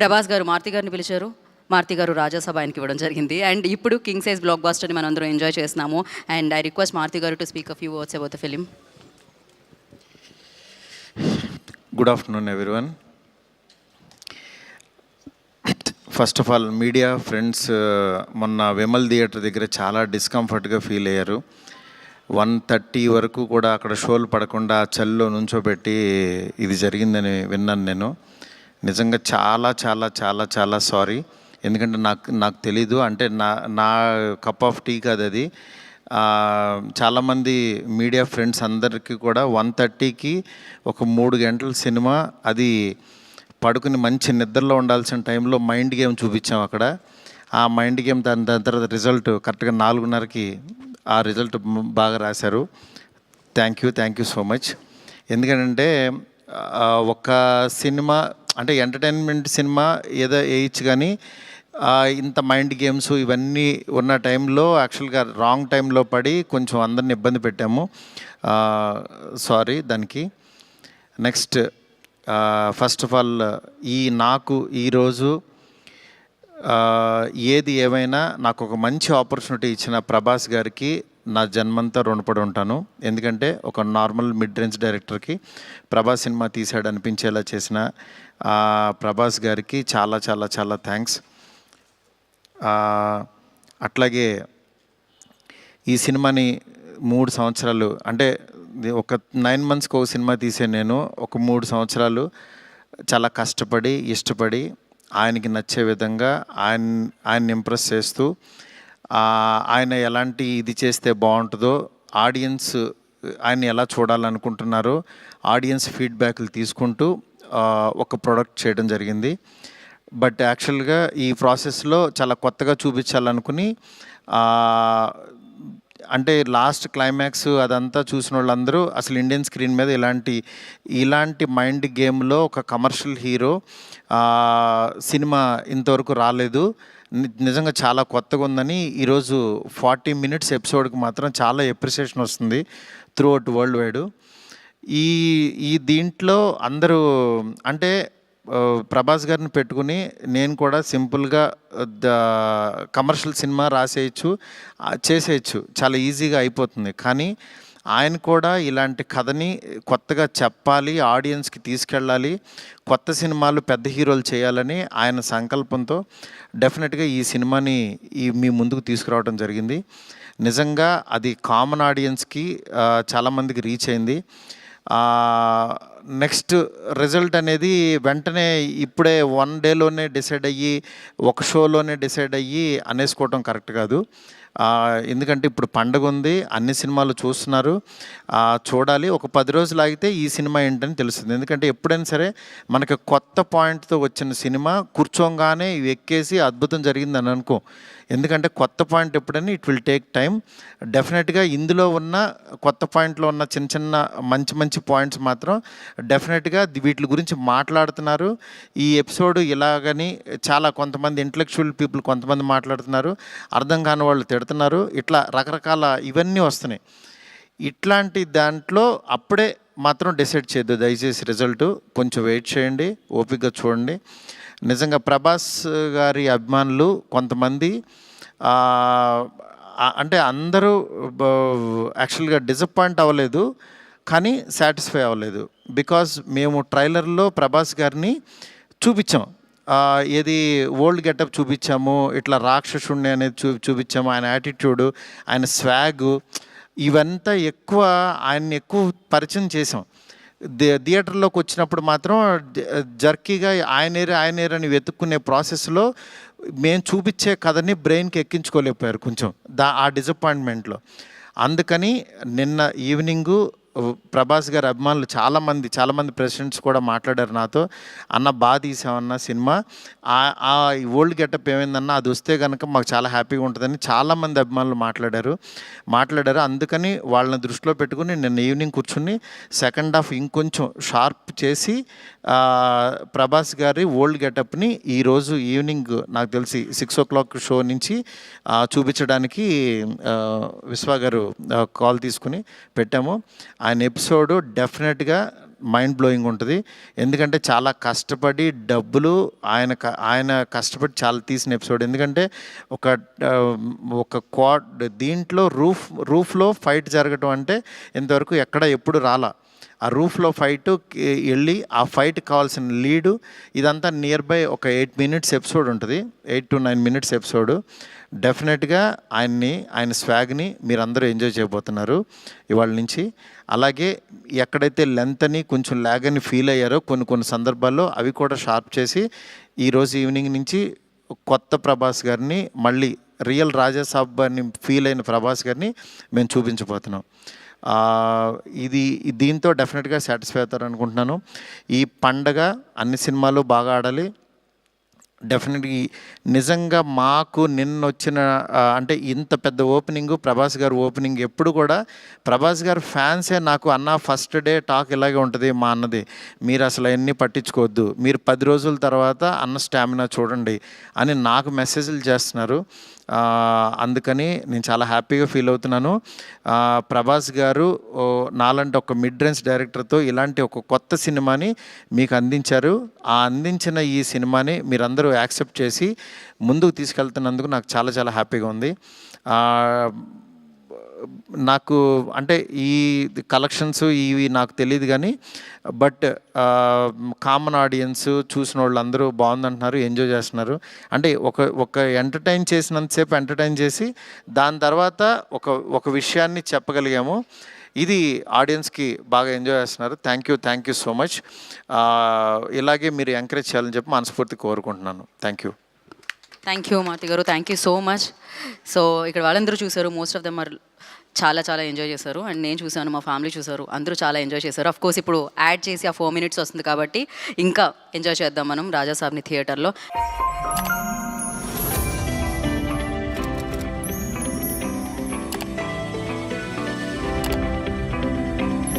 ప్రభాస్ గారు మారుతి గారిని పిలిచారు. మారుతి గారు రాజాసభ ఆయనకి ఇవ్వడం జరిగింది. అండ్ ఇప్పుడు కింగ్ సైజ్ బ్లాక్ బాస్టర్ని మనం అందరం ఎంజాయ్ చేస్తున్నాము. And I request Maruthi garu to speak of you words about the film. Good afternoon everyone first of all media friends మొన్న విమల్ థియేటర్ దగ్గర చాలా డిస్కంఫర్ట్గా ఫీల్ అయ్యారు. వన్ థర్టీ వరకు కూడా అక్కడ షోలు పడకుండా చల్లో నుంచోబెట్టి ఇది జరిగిందని విన్నాను నేను. నిజంగా చాలా చాలా చాలా చాలా సారీ. ఎందుకంటే నాకు నాకు తెలీదు. అంటే నా నా కప్ ఆఫ్ టీ కాదు అది. చాలామంది మీడియా ఫ్రెండ్స్ అందరికీ కూడా వన్ థర్టీకి ఒక మూడు గంటల సినిమా అది పడుకుని మంచి నిద్రలో ఉండాల్సిన టైంలో మైండ్ గేమ్ చూపించాం అక్కడ. ఆ మైండ్ గేమ్ దాని దాని తర్వాత రిజల్ట్ కరెక్ట్గా నాలుగున్నరకి ఆ రిజల్ట్ బాగా రాశారు. Thank you thank you so much. ఎందుకంటే ఒక సినిమా అంటే ఎంటర్టైన్మెంట్ సినిమా ఏదో వేయచ్చు కానీ ఇంత మైండ్ గేమ్స్ ఇవన్నీ ఉన్న టైంలో యాక్చువల్గా రాంగ్ టైంలో పడి కొంచెం అందరిని ఇబ్బంది పెట్టాము. సారీ దానికి. నెక్స్ట్ ఫస్ట్ ఆఫ్ ఆల్ ఈ నాకు ఈరోజు ఏది ఏమైనా నాకు ఒక మంచి ఆపర్చునిటీ ఇచ్చిన ప్రభాస్ గారికి నా జన్మంతా రుణపడి ఉంటాను. ఎందుకంటే ఒక నార్మల్ మిడ్ రేంజ్ డైరెక్టర్కి ప్రభాస్ సినిమా తీసాడు అనిపించేలా చేసిన ప్రభాస్ గారికి చాలా చాలా చాలా థ్యాంక్స్. అట్లాగే ఈ సినిమాని మూడు సంవత్సరాలు అంటే ఒక నైన్ మంత్స్కి ఒక సినిమా తీసే నేను ఒక మూడు సంవత్సరాలు చాలా కష్టపడి ఇష్టపడి ఆయనకి నచ్చే విధంగా ఆయన ఆయన్ని ఇంప్రెస్ చేస్తూ ఆయన ఎలాంటి ఇది చేస్తే బాగుంటుందో ఆడియన్స్ ఆయన ఎలా చూడాలనుకుంటున్నారో ఆడియన్స్ ఫీడ్బ్యాక్లు తీసుకుంటూ ఒక ప్రోడక్ట్ చేయడం జరిగింది. బట్ యాక్చువల్గా ఈ ప్రాసెస్లో చాలా కొత్తగా చూపించాలనుకుని అంటే లాస్ట్ క్లైమాక్స్ అదంతా చూసిన వాళ్ళందరూ అసలు ఇండియన్ స్క్రీన్ మీద ఇలాంటి ఇలాంటి మైండ్ గేమ్లో ఒక కమర్షియల్ హీరో సినిమా ఇంతవరకు రాలేదు. నిజంగా చాలా కొత్తగా ఉందని ఈరోజు ఫార్టీ మినిట్స్ ఎపిసోడ్కి మాత్రం చాలా ఎప్రిసియేషన్ వస్తుంది త్రూ అవుట్ వరల్డ్ వైడ్. ఈ ఈ దీంట్లో అందరూ అంటే ప్రభాస్ గారిని పెట్టుకుని నేను కూడా సింపుల్గా ద కమర్షియల్ సినిమా రాసేయచ్చు చేసేయచ్చు. చాలా ఈజీగా అయిపోతుంది. కానీ ఆయన కూడా ఇలాంటి కథని కొత్తగా చెప్పాలి ఆడియన్స్కి తీసుకెళ్ళాలి కొత్త సినిమాలు పెద్ద హీరోలు చేయాలని ఆయన సంకల్పంతో డెఫినెట్గా ఈ సినిమాని ఈ మీ ముందుకు తీసుకురావడం జరిగింది. నిజంగా అది కామన్ ఆడియన్స్కి చాలామందికి రీచ్ అయింది. నెక్స్ట్ రిజల్ట్ అనేది వెంటనే ఇప్పుడే వన్ డేలోనే డిసైడ్ అయ్యి ఒక షోలోనే డిసైడ్ అయ్యి అనేసుకోవటం కరెక్ట్ కాదు. ఎందుకంటే ఇప్పుడు పండగ ఉంది అన్ని సినిమాలు చూస్తున్నారు. చూడాలి. ఒక పది రోజులు ఆగితే ఈ సినిమా ఏంటని తెలుస్తుంది. ఎందుకంటే ఎప్పుడైనా సరే మనకి కొత్త పాయింట్తో వచ్చిన సినిమా కూర్చోగానే ఎక్కేసి అద్భుతం జరిగింది అని అనుకో. ఎందుకంటే కొత్త పాయింట్ ఎప్పుడైనా ఇట్ విల్ టేక్ టైం డెఫినెట్గా ఇందులో ఉన్న కొత్త పాయింట్లో ఉన్న చిన్న చిన్న మంచి మంచి పాయింట్స్ మాత్రం డెఫినెట్గా వీటి గురించి మాట్లాడుతున్నారు. ఈ ఎపిసోడ్ ఇలాగని చాలా కొంతమంది ఇంటలెక్చువల్ పీపుల్ కొంతమంది మాట్లాడుతున్నారు. అర్థం కాని వాళ్ళు పెడుతున్నారు. ఇట్లా రకరకాల ఇవన్నీ వస్తున్నాయి. ఇట్లాంటి దాంట్లో అప్పుడే మాత్రం డిసైడ్ చేయొద్దు. దయచేసి రిజల్ట్ కొంచెం వెయిట్ చేయండి. ఓపికగా చూడండి. నిజంగా ప్రభాస్ గారి అభిమానులు కొంతమంది అంటే అందరూ యాక్చువల్గా డిసప్పాయింట్ అవ్వలేదు. కానీ సాటిస్ఫై అవ్వలేదు. బికాజ్ మేము ట్రైలర్లో ప్రభాస్ గారిని చూపించాం. ఏది ఓల్డ్ గెటప్ చూపించాము ఇట్లా రాక్షసుణ్ణి అనేది చూ చూపించాము ఆయన యాటిట్యూడు ఆయన స్వాగ్ ఇవంతా ఎక్కువ ఆయన్ని ఎక్కువ పరిచయం చేసాం థియేటర్లోకి వచ్చినప్పుడు మాత్రం జర్కీగా ఆయనేరు ఆయనేరు అని వెతుక్కునే ప్రాసెస్లో మేము చూపించే కథని బ్రెయిన్కి ఎక్కించుకోలేకపోయారు కొంచెం దా ఆ డిసప్పాయింట్మెంట్లో అందుకని నిన్న ఈవినింగు ప్రభాస్ గారి అభిమానులు చాలామంది చాలామంది ప్రెసిడెంట్స్ కూడా మాట్లాడారు నాతో. అన్న బాగా తీసామన్న సినిమా. ఆ- ఆ ఓల్డ్ గెటప్ ఏమైందన్న అది వస్తే కనుక మాకు చాలా హ్యాపీగా ఉంటుందని చాలామంది అభిమానులు మాట్లాడారు. మాట్లాడారు. అందుకని వాళ్ళని దృష్టిలో పెట్టుకుని నిన్న ఈవినింగ్ కూర్చుని సెకండ్ హాఫ్ ఇంకొంచెం షార్ప్ చేసి ప్రభాస్ గారి ఓల్డ్ గెటప్ని ఈరోజు ఈవినింగ్ నాకు తెలిసి సిక్స్ ఓ క్లాక్ షో నుంచి చూపించడానికి విశ్వ గారు కాల్ తీసుకుని పెట్టాము. ఆయన ఎపిసోడ్ డెఫినెట్గా మైండ్ బ్లోయింగ్ ఉంటుంది. ఎందుకంటే చాలా కష్టపడి డబ్బులు ఆయన క- ఆయన కష్టపడి చాలా తీసిన ఎపిసోడ్. ఎందుకంటే ఒక ఒక క్వాడ్ దీంట్లో రూఫ్ రూఫ్లో ఫైట్ జరగటం అంటే ఇంతవరకు ఎక్కడ ఎప్పుడు రాలా. ఆ రూఫ్లో ఫైట్ వెళ్ళి ఆ ఫైట్ కావాల్సిన లీడు ఇదంతా నియర్ బై ఒక ఎయిట్ మినిట్స్ ఎపిసోడ్ ఉంటుంది. Eight to nine minutes episode. డెఫినెట్గా ఆయన్ని ఆయన స్వాగ్ని మీరందరూ ఎంజాయ్ చేయబోతున్నారు ఇవాళ నుంచి. అలాగే ఎక్కడైతే లెంత్ అని కొంచెం ల్యాగ్ అని ఫీల్ అయ్యారో కొన్ని కొన్ని సందర్భాల్లో అవి కూడా షార్ప్ చేసి ఈరోజు ఈవినింగ్ నుంచి కొత్త ప్రభాస్ గారిని మళ్ళీ రియల్ రాజాసాబ్ అని ఫీల్ అయిన ప్రభాస్ గారిని మేము చూపించబోతున్నాం. ఇది దీంతో డెఫినెట్గా సాటిస్ఫై అవుతారు అనుకుంటున్నాను ఈ పండగ అన్ని సినిమాలు బాగా ఆడాలి. డెఫినెట్గా నిజంగా మాకు నిన్న వచ్చిన అంటే ఇంత పెద్ద ఓపెనింగ్ ప్రభాస్ గారు ఓపెనింగ్ ఎప్పుడు కూడా ప్రభాస్ గారు ఫ్యాన్సే నాకు అన్న ఫస్ట్ డే టాక్ ఇలాగే ఉంటుంది మా అన్నది. మీరు అసలు అవన్నీ పట్టించుకోవద్దు. మీరు పది రోజుల తర్వాత అన్న స్టామినా చూడండి అని నాకు మెసేజ్లు చేస్తున్నారు. అందుకని నేను చాలా హ్యాపీగా ఫీల్ అవుతున్నాను. ప్రభాస్ గారు నాలాంటి ఒక మిడ్ రేంజ్ డైరెక్టర్తో ఇలాంటి ఒక కొత్త సినిమాని మీకు అందించారు. ఆ అందించిన ఈ సినిమాని మీరందరూ యాక్సెప్ట్ చేసి ముందుకు తీసుకెళ్తున్నందుకు నాకు చాలా చాలా హ్యాపీగా ఉంది. నాకు అంటే ఈ కలెక్షన్స్ ఇవి నాకు తెలియదు కానీ బట్ కామన్ ఆడియన్స్ చూసిన వాళ్ళు అందరూ బాగుందంటున్నారు ఎంజాయ్ చేస్తున్నారు. అంటే ఒక ఒక ఎంటర్టైన్ చేసినంతసేపు ఎంటర్టైన్ చేసి దాని తర్వాత ఒక ఒక విషయాన్ని చెప్పగలిగాము. ఇది ఆడియన్స్కి బాగా ఎంజాయ్ చేస్తున్నారు. Thank you thank you so much ఇలాగే మీరు ఎంకరేజ్ చేయాలని చెప్పి మనస్ఫూర్తి కోరుకుంటున్నాను. Thank you thank you Mathi garu. Thank you so much so ఇక్కడ వాళ్ళందరూ చూసారు మోస్ట్ ఆఫ్ దమ్ ఆర్ చాలా చాలా ఎంజాయ్ చేశారు. అండ్ నేను చూశాను మా ఫ్యామిలీ చూశారు. అందరూ చాలా ఎంజాయ్ చేశారు. అఫ్ కోర్స్ ఇప్పుడు యాడ్ చేసి ఆ ఫోర్ మినిట్స్ వస్తుంది కాబట్టి ఇంకా ఎంజాయ్ చేద్దాం మనం రాజాసాబ్ని థియేటర్లో